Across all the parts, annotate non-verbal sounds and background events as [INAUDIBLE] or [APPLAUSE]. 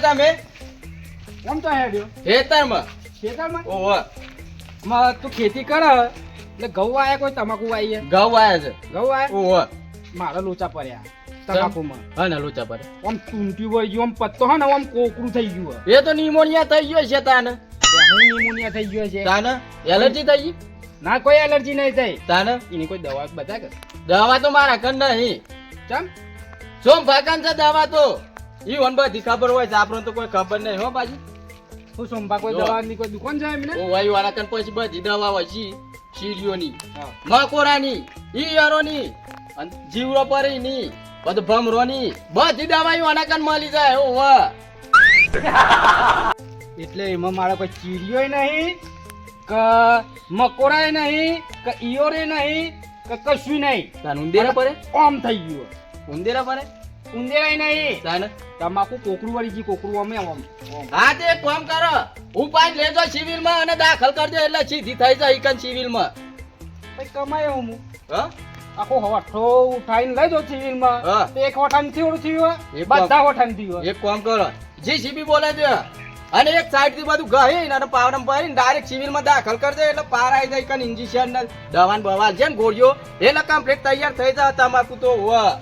કેમ તો હેડ્યો. ખેતરમાં. ખેતરમાં? ઓહો. માં તું ખેતી કર એટલે ઘઉં આયા કોઈ તમાકુ આઈએ ઘઉં વાયા છે. ઘઉં આયા ઓહો. મારા લોચા પડ્યા તમાકુમાં. હા ને લોચા પર આમ તૂંટ્યું હોય ગયું આમ પત્તો હે ને આમ કોકરું થઈ ગયું એ તો નિમોનિયા થઈ ગયો છે તાને. હું નિમોનિયા થઈ ગયો છે. તાને? એલર્જી થઈ ગઈ? ના કોઈ એલર્જી નહીં થઈ. તાને? એની કોઈ દવા બતા કે દવા તો મારા કન નહીં. ચમ? સોમ ભાગન છે દવા તો. ઈ વન બધી ખબર હોય છે આપણને તો કોઈ ખબર નહીં હો બાજી. હું સોમભા કોઈ. દવાની કોઈ દુકાન છે મને ઓ વાયુ વાળા કન પછી બધી દવા હોય છે શીરીઓની. મકોરાની ઈયરોની અને જીવરો પરીની બધું ભમરોની બધી દવાઈઓ આના કન મળી જાય ઓ વાહ [LAUGHS] એટલે એમાં મારા કોઈ ચીડિયોય નહીં કે મકોરાય નહીં કે ઈયોરે નહીં કે કશું નહીં. તાન ઉંદેરા પડે? ઓમ થઈ ગયું ઉંદેરા પડે? ઉંદેરાય નહીં. તાન તમાકુ કોકરું વાળી જી કોકરું અમે આમ. હા તે કામ કરો. ઉપાય લેજો સિવિલમાં અને દાખલ કરજો એટલે સીધી થઈ જાય ઇકન સિવિલમાં ભાઈ કમાય હું. હા? આખો હવાઠો ઉઠાઈને લઈ દો સિવિલમાં. હા. તો એક વઠાણ થયું થયું એ બધા વઠાણ થયું એક કોમ કરો. જીસીબી બોલે છે. અને એક સાઈડથી બધું ગહી અને પાવડમ ભરી ડાયરેક્ટ સિવિલમાં દાખલ કરજો એટલે પાર આવી જાય કન ઇન્જેક્શન ને દવાન બવાલ. છે ને ગોળીઓ એટલે કમ્પ્લીટ તૈયાર થઈ જાય તમાકુ તો હોવ.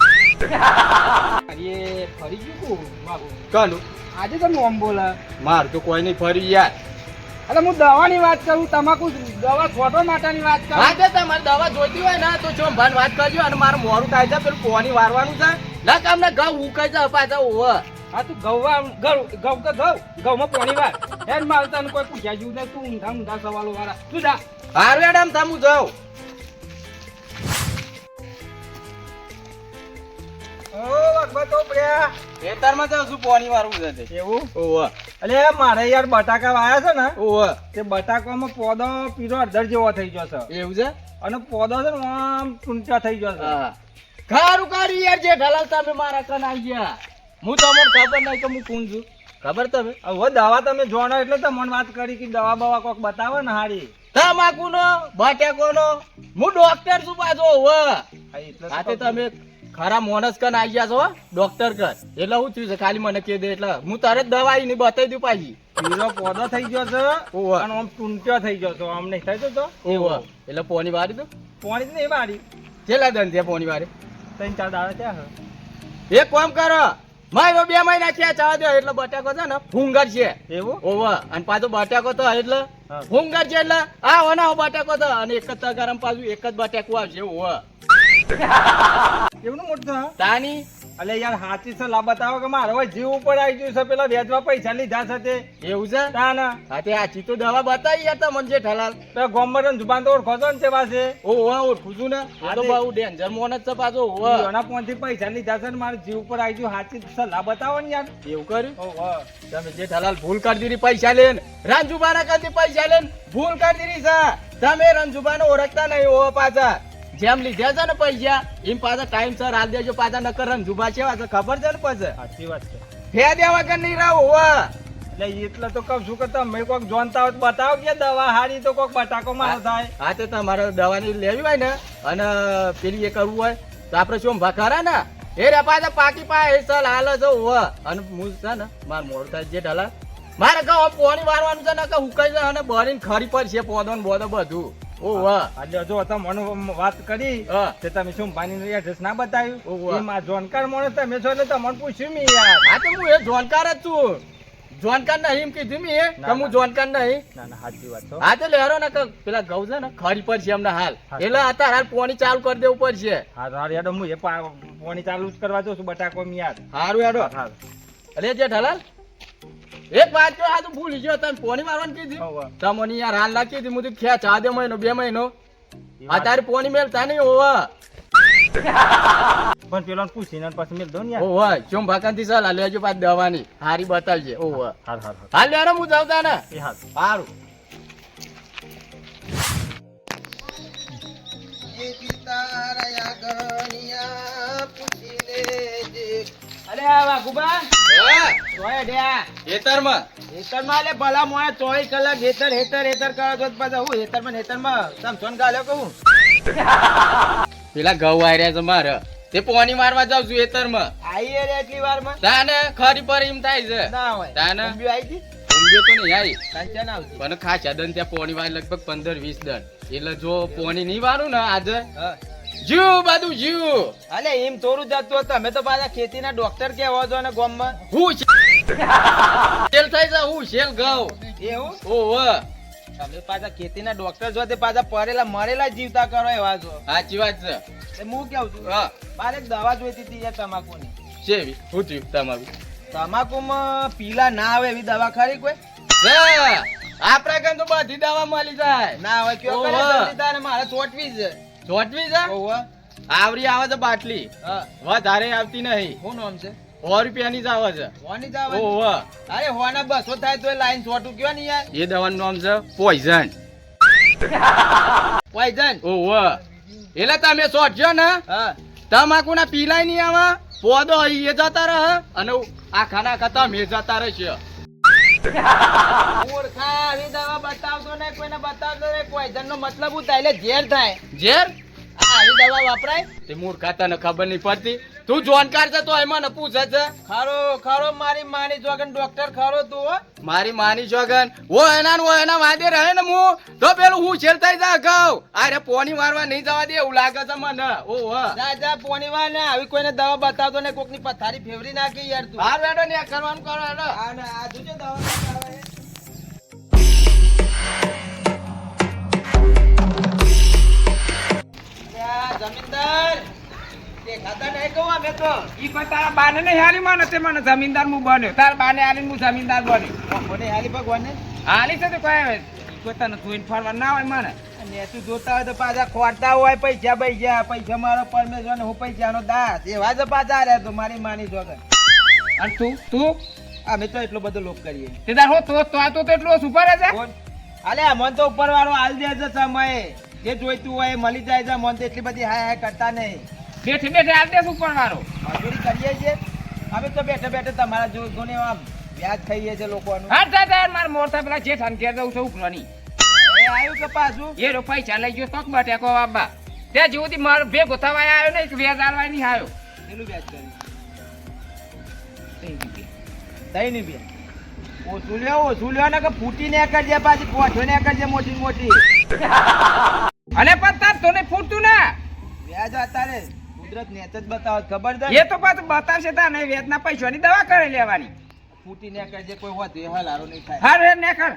અરે ફરી ગયું કુ મારું? કનું? આજે તમે ઓમ બોલા. માર તો કોઈ નહીં ફરી યાર. અરે હું દવાની વાત કરું તમાકુ દવા છોટો માટાની વાત કરું. હા તે તમારે દવા જોઈતી હોય ને તો જો ભાન વાત કરજો અને મારું મોડું થાય છે પેલું કોની વારવાનું છે. ના કામ ને ઘઉં ઉકાઈ જાય પાછા હોવ હા તું ગૌવા ઘઉં ઘઉં તો ઘઉં ઘઉંમાં કોની વાર. હેડ મારે તને કોઈ પૂછ્યા જેવું નહીં તું ઊંધા ઊંધા સવાલો વાળા તું જા. હારું એડમ જાઉં. ખેતરમાં જાઉં છું પોની વારવું છે એવું? હોવ અલે મારે યાર બટાકા વાયા છે ને તે બટાકામાં પોદો પીરો અડધર જેવો થઈ ગયો છે. એવું છે? અને પોદો છે ને આમ ટૂંટા થઈ ગયો છે. ખારું ખારું યાર જે ઢલાલ તમે મારા કન આવી ગયા. હું તમને ખબર નહીં કે હું કોણ છું? ખબર તમે? હવે દવા તમે જોણો એટલે તમને વાત કરી કે દવા બવા કોક બતાવો ને હારી. તમાકુ નો બટાકો નો હું ડોક્ટર છું પાછો હોવ એટલે તમે ખરા મોનસ કન આવી ગયા છો ડોક્ટર કન. એટલે હું થયું છે ખાલી મને કહી દે એટલે. હું તરત દવા આવીને બતાવી દઉં પાછી. પીરો પોદો થઈ ગયો છે અને આમ ટૂંટ્યો થઈ ગયો છે આમ નહીં થઈ તો ઓહો. એટલે પોની વારી દઉં? પોણી નહીં મારી કેટલા દન છે પોની વારી? ત્રણ ચાર દાડા ત્યાં એક કામ કરો મારો બે મહિના છે ચાવા દો એટલે બટાકો છે ને ફૂંગર છે. એવું? ઓવર અને પાછો બટાકો તો એટલે? ફુંગર છે એટલે? આ ઓના બટાકો તો. અને એક જ તગારામાં પાછું એક જ બટાકો આવશે ઓવર એવું મોટું તાની? અલે યાર હાચી લા બતાવો કે મારો જીવ ઉપર આવી ગયું છે. પેલા વેચવા પૈસા લીધા છે તે. એવું છે? ના ના હા તે આછી તો દવા બતાવી યાર તમને જે ઠલાલ. તો ગોમર જુબાન તો ઓળખો છો ને તે પાસે? ઓહો ઓળખું છું ને? આ તો બહુ ડેન્જર મોન જ છે પાછો એના પોનથી પૈસા લીધા છે ને મારે જીવ ઉપર આવી ગયું. હાથી સલાહ બતાવો ને યાર. એવું કર્યું? ઓહો. તમે જે ઠલાલ ભૂલ કરી દીધી પૈસા લેન રાજુબાના કરતી પૈસા લેન ભૂલ કરી દીધી છે. તમે રંજુબાને ઓળખતા નહીં ઓહો પાછા. જેમ લીધે છે ને પૈસા એમ પાછા ટાઈમ સર હાલ દેજો પાછા નકર રંજુબા છે વાત ખબર છે ને પછી? સાચી વાત છે. ફે દેવા વગર નહીં રહો એટલે એટલે તો કહું છું કે તમે કોક જોનતા હોય બતાવો કે દવા હારી તો કોક બટાકો મારો થાય. હા તો તમારે દવાની લેવી હોય ને અને પેલી એ કરવું હોય તો આપણે શું ભખારા ને? એ રે પાછા પાકી પા એ સર હાલ જ ઓહો અને હું છે ને માર મોડું થાય જે ઢાલા. મારે કહો પોણી વારવાનું છે ને કે હુકાઈ જાય અને બળીને ખરી પર છે પોદો ને બોદો બધું. આજે જો તમે મને વાત કરી. તમે શું પાણી એડ્રેસ ના બતાવ્યું? એમાં જોનકાર માણસ તમે છો એટલે તમને પૂછ્યું મેં યાર. હા તો હું એ જોનકાર જ છું. જોનકાર કીધું મેં કે હું જોનકાર નહીં. ના ના સાચી વાત છો. હા તો લેરો ને પેલા ઘઉં છે ને ખરી પર છે એમને હાલ. એટલે અત્યારે હાલ પોણી ચાલુ કરી દેવું પડશે. હા હાર યાર હું એ પા- ચાલુ જ કરવા જઉં છું બટાકો મેં યાર. હારું હેડો. હા અરે જે ઢલાલ. એક વાત કહો આ તો ભૂલી ગયો તને પોણી મારવાનું કીધી. તમને યાર હાલ ના કીધી હું તો ખ્યા ચા દે મહિનો બે મહિનો. આ તારે પોણી મેલતા નહીં હોવા. [LAUGHS] પણ પેલો પૂછીને પછી મેલ દો ને યાર. ઓવા ચોમ ભાકાંતી ચાલ લેજો પાછ દવાની. હારી બતાવજે ઓવા હાર હાર હાલ લેરો હું જાવતા ને એ હાર. હારું. અરે આ ગુબા તોય ડ્યા ખેતરમાં. હેતરમાં લે ભલા મોય ચોવીસ કલાક હેતર હેતર હેતર કરો તો પાછા હું હેતરમાં ને હેતરમાં તમ સોન ગાલ્યો કહું [LAUGHS] પેલા ઘઉં આર્યા છે મારે. તે પોની મારવા જાવ છું એતરમાં આઈ રે એટલી વારમાં? તાને ખરી પર એમ થાય છે. ના હોય. તાને? ઊંધિયું આઈ જી ઊંઘ્યો તો નહીં આવી કાંચન આવતી પણ ખાસ દન ત્યાં પોની વાર લગભગ પંદર વીસ દન. એટલે જો પોની નહીં વારું ને આજે હા. જીવ બાદુ જીવ. અલે એમ થોડું જતું તમે તો પાછા ખેતીના ડોક્ટર કેવા છો ને ગામમાં. હું શેલ થાય છે હું શેલ ઘઉં એવું? ઓહો. તમે પાછા ખેતીના ડોક્ટર છો તે પાછા પરેલા મરેલા જીવતા કરો એવા છો. સાચી વાત છે. હું કેવું છું? હા. મારે દવા જોઈતી હતી યાર તમાકુની. શેવી? હું થયું તમાકુ. તમાકુમાં પીલા ના આવે એવી દવા ખરી કોઈ? આ આપણા કામ તો બધી દવા મળી જાય. ના હોય કયો. મારે ચોટવી છે? ચોટવી છે? આવરી આવે છે બાટલી. વધારે આવતી નહીં. શું નામ છે? સો રૂપિયાની જ આવે છે. હોની જ આવે ઓહો અરે હોના બસો થાય તો લાઈન ચોટું કયો ને યાર? એ દવાનું નામ છે પોઈઝન. પોઈઝન? ઓહો એટલે તમે સોટજો ને? હા. તમાકુ ના પીલાય નહીં આવા? પોદો એ જતા રહે અને આખા ના આખા તમે જતા રહેશે. મૂર્ખા આવી દવા બતાવતો ને કોઈને બતાવતો ને નો મતલબ હું થાય? એટલે ઝેર થાય. ઝેર? આવી દવા વાપરાય. તે મૂર્ખા તને ખબર નહીં પડતી. તું જોનકાર છે તો એ મને પૂછે છે ખરો ખરો મારી માની જોગન ડોક્ટર ખરો તું હો. મારી માની જોગન. ઓ એના ઓ એના વાદે રહે ને હું તો પેલું હું છેલ થઈ જા કહું અરે પોની મારવા નહીં જવા દે એવું લાગે છે મને. ઓહો જા જા પોની વાર ને આવી કોઈને દવા બતાવતો ને કોકની પથારી ફેવરી નાખી યાર તું. બાર બેઠો ને કરવાનું કરો હેડો. આ ને આ જોજો દવા બતાવે જમીનદાર દેખાતા નહીં કહું અમે તો. ઈ કોઈ તારા બાને નહીં હાલી મને તે મને જમીનદાર હું બન્યો. તારા બાને હાલીને હું જમીનદાર બન્યો. કોને હાલી ભગવાને હાલી છે તો કોઈ આવે ઈ કોઈ તને જોઈને ફરવા ના હોય મને. અને જોતા હોય તો પાછા ખોરતા હોય પૈસા પૈસા પૈસા મારો પરમેશ્વર હું પૈસાનો દાસ. એવા જ પાછા રહ્યા તો મારી માની જોગન અને તું તું? અમે તો એટલો બધો લોક કરીએ. તે તાર હો તો તો આ તો તો એટલો સુપર છે? અલે મન તો ઉપર વાળો હાલ દે છે સમય. જે જોઈતું હોય એ મળી જાય છે મન એટલી બધી હાય હાય કરતા નહીં. બેઠે બેઠે હાલ દે સુપર વાળો મજૂરી કરીએ છીએ. અમે તો બેઠે બેઠે તમારા જો જોને આમ વ્યાજ ખાઈએ છે લોકોનું. હા તા તા માર મોરતા પેલા જેઠાન ઘેર દઉં છે ઉકલોની એ આવ્યું કે પાછું. એ રો પૈસા લઈ ગયો તોક બટેકો બાબા તે જેવું માર ભેગો ગોતાવાય આવ્યો ને એક વ્યાજ આલવાય નહીં આવ્યો. એનું વ્યાજ કરી દઈ નહીં બે. ઓછું લ્યો ઓછું લ્યો ને કે ફૂટી ને કરજે પાછી કોઠો ને કરજે મોટી મોટી. [LAUGHS] અને પણ તાર તને ફૂટતું ના? વ્યાજ અત્યારે કુદરત નેચ જ બતાવો ખબર છે? એ તો પાછું બતાવશે તા ને વેદના પૈસાની દવા કરી લેવાની. ફૂટી ને કરજે કોઈ હોત એ હાલ હારો નહીં થાય. હાર ને કર.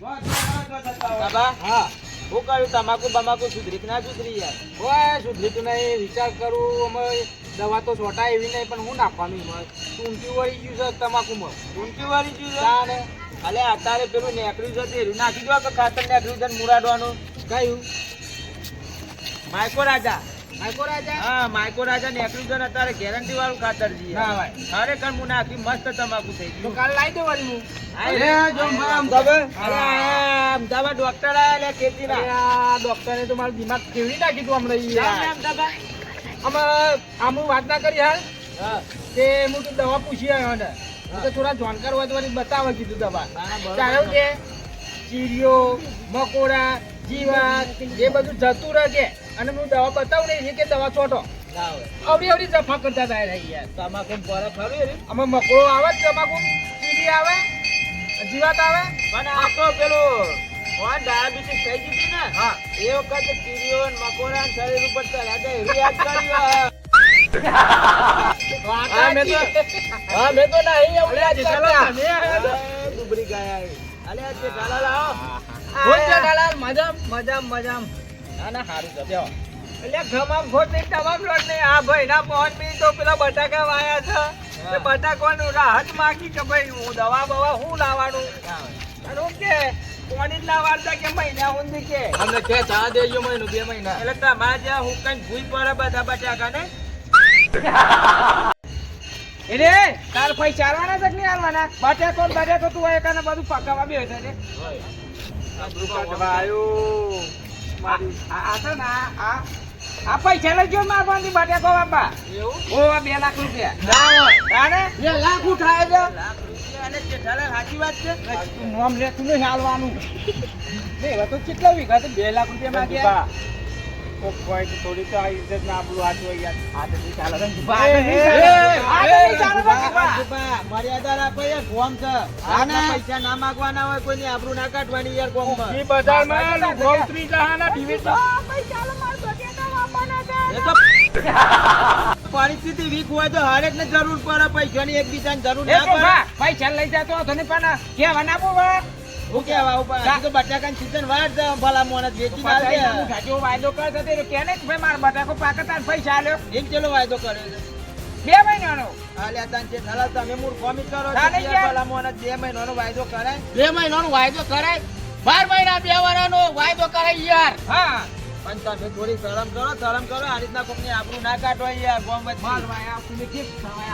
બાબા હા. હું કહ્યું તમાકુ બમાકુ સુધરી ના સુધરી યાર. ઓય સુધરી તું નહીં વિચાર કરું અમે દવા તો છોટા એવી નહીં પણ હું નાખવાનું ટૂંકી વળી ગયું છે તમાકુમાં. ઊંચી વાળી ગયું છે? અલે અત્યારે પેલું નેકળ્યું છે તેરું નાખી દો કે ખાતર નેકળ્યું છે મુરાડવાનું કયું? માયકો રાજા માયકો રાજા હા માયકો રાજા નેકળ્યું છે અત્યારે ગેરંટી વાળું ખાતર છે. હા ભાઈ. ખરેખર હું નાખી મસ્ત તમાકુ થઈ ગયું. કાલ લાવી દેવાની હું. અરે અમદાવાદ ડોક્ટર આયા અરે આ ડોક્ટરે તો મારું દિમાગ કેવી નાખી તું હમણાં ને. અમદાવાદ. આમ વાત ના કરી હાલ? હા. તે હું તું દવા પૂછી આવ્યો ને. હું તો થોડા જાણકાર હોય તો બતાવે કીધું બરોબર. ચાલો કે ચીરીઓ મકોડા જીવાત એ બધું જતું રહે અને હું દવા બતાવું ને એ કે દવા છોટો. અવડી અવડી જફા કરતા થાય રહી યાર. તમાકુ પર રહ્યું? આમાં મકોડો આવે જ તમાકુ ચીરી આવે જીવાત આવે. પણ આ તો પેલું ડાયાબિટીસ થઈ ગઈ હતી ને. હા. એ વખત ચીરીઓ મકોડા શરીર ઉપર હતા એવું યાદ કર્યું હા મેં તો હા મેં તો નહીં કરતા. અરે, ડૂબરી ગયા. અલે આ જેઠાલાલ આવો. બોલ જેઠાલાલ, મજામ? મજામ મજામ ના ના હારું છે બેહો. એટલે ઘમાં ખોટ નહીં, તમામ લોટ નહીં. આ ભાઈના પહોંચ બી તો પેલા બટાકા વાયા છે. તે બટાકાનું રાહત માંગી કે ભાઈ હું દવા બવા હું લાવવાનું અને હું કે કોની જ લાવવાના કે મહિના ઊંધી કે અમને કે ચા દેજો મહિનો બે મહિના એટલે તમારે જ્યાં હું કઈ ભૂઈ પડે બધા બટાકા ને એટલે તાર પૈસા ચારવાના છે કે નહીં હાલવાના? બાટે કોણ બાટે તો તું એકાને બધું પકાવવા બી હોય છે આ આ છે ને આ- આ આ પૈસા લઈ ગયો માર પાસેથી બટાકો બાપા ઓ બે લાખ રૂપિયા. તાને બે લાખ ઉઠાય છે? અને જેઠાલાલ સાચી વાત છે? તું નોમ લે તું નહીં હાલવાનું. એવા તો કેટલા વીઘા બે લાખ રૂપિયા માંગ્યા. કોક હોય તો થોડી તો આ ઇજ્જત ના આપણું હાથ હોય યાર આ તો નહીં ચાલે ને. આ તો નહીં ચાલે. આ તો નહીં ચાલે રંજુભા, રંજુભા. રંજુભા, મર્યાદા રાખો યાર ગોમ છે આના પૈસા ના માંગવાના હોય કોઈની આબરૂ ના કાઢવાની યાર ગોમમાં. ઈ બજારમાં લુગડો ઉતરી જહાના ડિવિઝન. એ તો પરિસ્થિતિ વીક હોય તો હરેક ને જરૂર પડે પૈસાની એકબીજાને જરૂર ના તો પડે પૈસા લઈ જતો હતો ને પણ કહેવા ના બોવા. હું કેવા ઉપર તો બટાકાની season વાર છે ભલા મોણસ વેચી ના દે હું વાયદો હતો કે ને ભાઈ માર બટાકો પાકે તાર પૈસા આલ્યો. એમ ચેલો વાયદો કર્યો છે. બે મહિનાનો. આલ્યા તાન છે નલા તમે કરો ચાલે યાર, યાર. ભલા બે મહિનાનો વાયદો કરાય? બે મહિનાનો વાયદો કરાય? બાર મહિના બે વર્ષનો વાયદો કરાય યાર. હા. પણ તમે થોડી શરમ કરો શરમ કરો આ રીતના કોકની આપણું ના કાઢો યાર વચ્ચે. માલ વાય ખવાય?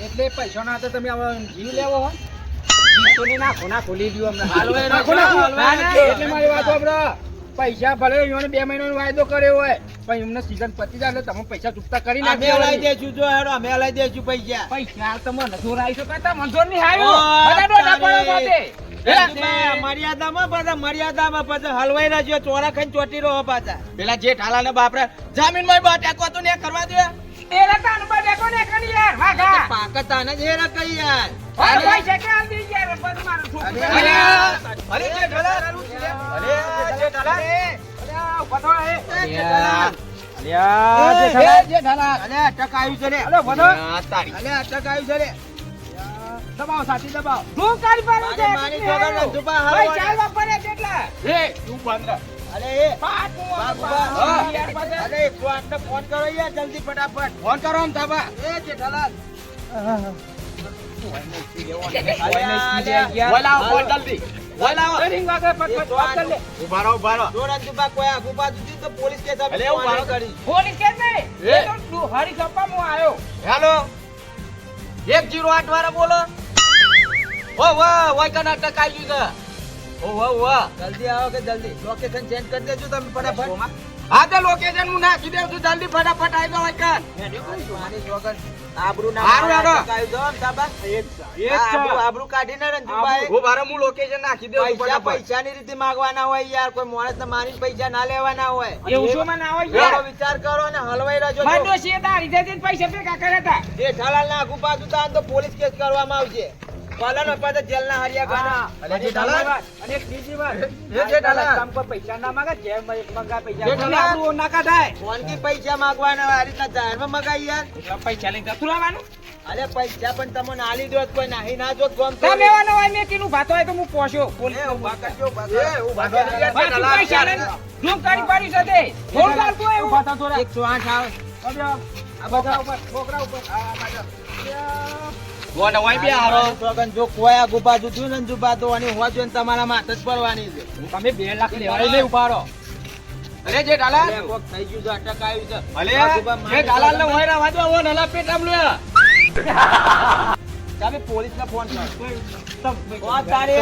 એટલે પૈસા ના તમે હવે જીવ લેવો હોય જીવ તો નાખો ના ખોલી દઉં અમને. એટલે મારી વાત સાંભળો. પૈસા ભલે એમને બે મહિનાનો વાયદો કર્યો હોય પણ એમને સીઝન પતી જાય એટલે તમે પૈસા ચૂકતા કરી અમે લઈ હલાઈ જો હેડો અમે લઈ દેજો પૈસા. પૈસા તમે મને રાઈ આવી શકો તા મંજૂર નહીં આવ્યો મર્યાદામાં પાછા મર્યાદામાં પાછા હલવાઈ રહ્યો ચોરા ખાઈને ચોટી રહ્યો પાછા. પેલા જેઠાલાલ ને બાપરે જમીનમાં બટાકો તો ને કરવા દે એરા તાનું બધા કોને કરી યાર વાઘા. પાકિસ્તાન જ હેરા કઈ યાર. અરે અરે, અરે. અરે અરે અરે અરે દબાવો સાથી દબાવો. શું કરી પાડું છે? મારી- મારી જોડે રંજુબા હાલો ચાલ વાપરે કેટલા? એ તું બંધ રાખ. પાંચ હું. અલે એકસો આઠને ફોન કરો યાર જલ્દી ફટાફટ. ફોન કરો ને તાબા. એ જેઠાલાલ હેલો એક જીરો આઠ બોલો ઓ વાહ વાય કર્ણાટક આવી ગયું ઓ વાહ વાહ જલ્દી આવો કે જલ્દી. લોકેશન ચેન્જ કરી દેજો તમે ફટાફટ. હા તો લોકેશન હું નાખી દઉં છું જલ્દી ફટાફટ આવી જાવ એકન આબરૂ ના આબરૂ- રંજુભાઈ. હું હું લોકેશન નાખી દઉં પૈસા પૈસાની રીતે માંગવાના હોય યાર. કોઈ માણસને મારી પૈસા ના લેવાના હોય. એવું શું થોડો યાર? વિચાર કરો ને હલવાઈ મારા દાઢી પૈસા ભેગા કર્યા હતા. જેઠાલાલ ના આગુ તો પોલીસ કેસ કરવામાં આવશે. પાલન અપાતા જેલ ના હરિયા ગાના અને જે ડાલા અને બીજી વાત. એ જેઠાલાલ. કામ પર પૈસા ના માંગે, જે મંગા પૈસા જેઠાલાલ. માંગે, આપણું ના કાઢાય. ફોનથી પૈસા માંગવાના આ રીતના જાહેરમાં મગાઈ યાર પૈસા લઈને જતું રહેવાનું. અરે પૈસા પણ તમને આલી દો કોઈ નાહી ના જો ગમ તમે એવા હોય મેં કીનું ભાતો હોય તો હું પોસ્યો. પોલીસ ઊભા. કરજો, ઊભા કરજો. ઊભા પૈસા લઈને ધૂમ કરી પાડી છે તે. થોડું ચાલતું હોય એવું. એકસો આઠ આવે આ બધા ઉપર, છોકરા ઉપર. આ બાજુ. બે હારો. સોગન જો ને તો ને તમારા માથે જ પડવાની છે. તમે બે લાખ લેવાય નહીં અરે અલે, થઈ ગયું છે અટક આવ્યું છે. અલે મારી ને હોય રહેવા દો ઓ નલા પેટ આમ લે તમે પોલીસને ફોન કરો.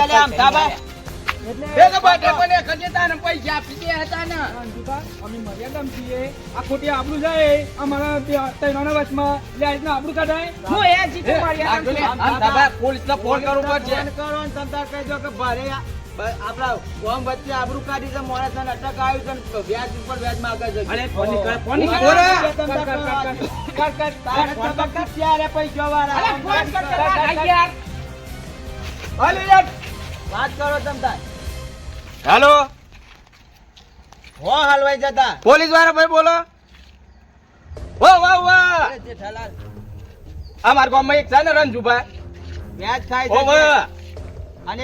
અલે આમ એ તો બટાકો ખજેતા પૈસા આપી દે હતા ને અમે મર્યાદામાં છીએ. આ ખોટી આબરૂ જાય અમારા બે- વચમાં એટલે આ રીતના કાઢાય. હું એ જીતું આગળ લે. મર્યાદામાં આમ તાબા પોલીસ ને ફોન કરવું પડશે. કરો ને તમતાર કહી દો કે ભારે આ- બ- વચ્ચે આબરૂ કાઢી છે માણસને અટક આવ્યું છે વ્યાજ ઉપર વ્યાજ માંગે છે અરે ફોન ફોન કર કર કર કર કર. કર તારે ફોન કર. તબક્કે ત્યારે પૈસા વાળા. અરે ફોન કર કર કર. યાર. અલે વાત કરો તમતાર. હેલો. હો હાલવાઈ જતા. પોલીસવાળા ભાઈ બોલો. ઓ વાહ વાહ આ જેઠાલાલ ગામમાં એક છે ને રંજુભાઈ વ્યાજ ખાય છે. વાહ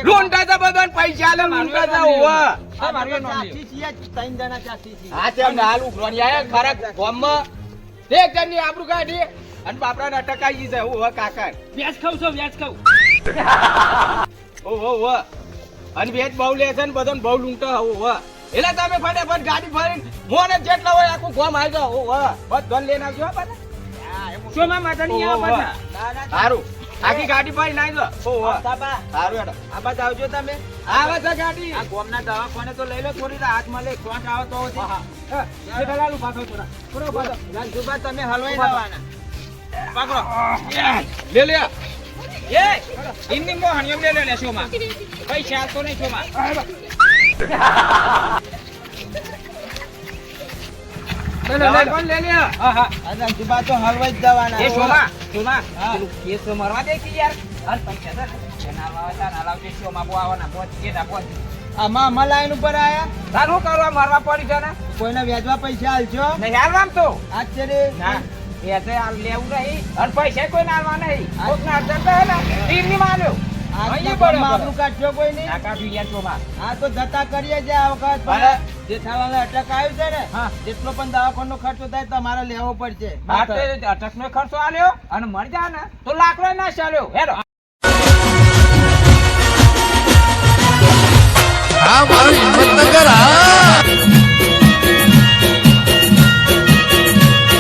લૂંટા છે બધાને પૈસા લે લૂંટા છે ઓ વાહ આ મારું ચાચી છીએ, ત્રણ જણા ચાચી છીએ. હા તે અમને હાલ ઉઘરાણી આયા ખરા ગામમાં. એક જણની આબરૂ કાઢી અને બાપરાને અટકાઈ છે ઓ વાહ કાકા. વ્યાજ ખાવ છો વ્યાજ ખાવ. ઓ ઓ ઓ અને વેજ બહુ લે છે ને બધાને બહુ લૂંટા હો. વાહ એટલે તમે ફટાફટ ગાડી ફરીને મોને જેટલા હોય આખું ગોમ આવી જાઓ ઓ વાહ બધાને લઈને આવજો હો પાછા. શું માં માતા નહીં આવા પાછા? ના, ના, સારું આખી ગાડી પર નાઈ દો બાપા, સારું હેડો. આ બાજુ આવજો તમે. આવે છે ગાડી. આ ગોમના દવાખાને તો લઈ લો થોડી રાહત મળે કોણ આવે તો. હા, હા. એ દલાલ પાછો થોડા. થોડા ઊભા થો. તમે હલવાઈ દેવાના જવાના. પકડો. લે લે. એ ઇમની મોહન એમ લે લે લે શોમાં. પૈસા નહીં તો હલવાઈ જ જવાના. એ શોમાં શોમાં. હા. પેલું કેસ મરવા દે યાર. હાલ પૈસા દે. ના લાવા તા ના લાવજે શોમાં બો આવવાના. બોત કે ના બોત આમાં આમાં લાઈન ઉપર આયા. તાર કરવા મરવા પડી છે કોઈને વ્યાજવા પૈસા હાલજો નહીં તો. આજ છે રે એ તો હાલ લેવું નહીં. અને પૈસા કોઈ ના હાલવા નહીં. કોક ના અડચણ તો હે તીરની માર્યો આજ અહીં તો બરાબર. આપણું કાઢજો કોઈ નહીં. ના કાઢ્યું યાર શોમાં આ તો જતા કરીએ છે આ વખત. જે થવાના અટક આવ્યું છે ને હા. જેટલો પણ દવાખાનો ખર્ચો થાય તમારે લેવો પડશે. આ તે અટકનો ખર્ચો આલ્યો અને મળી જાય ને તો લાકડો ના ચાલ્યો. હેરો હા મારું હિંમતનગર હા.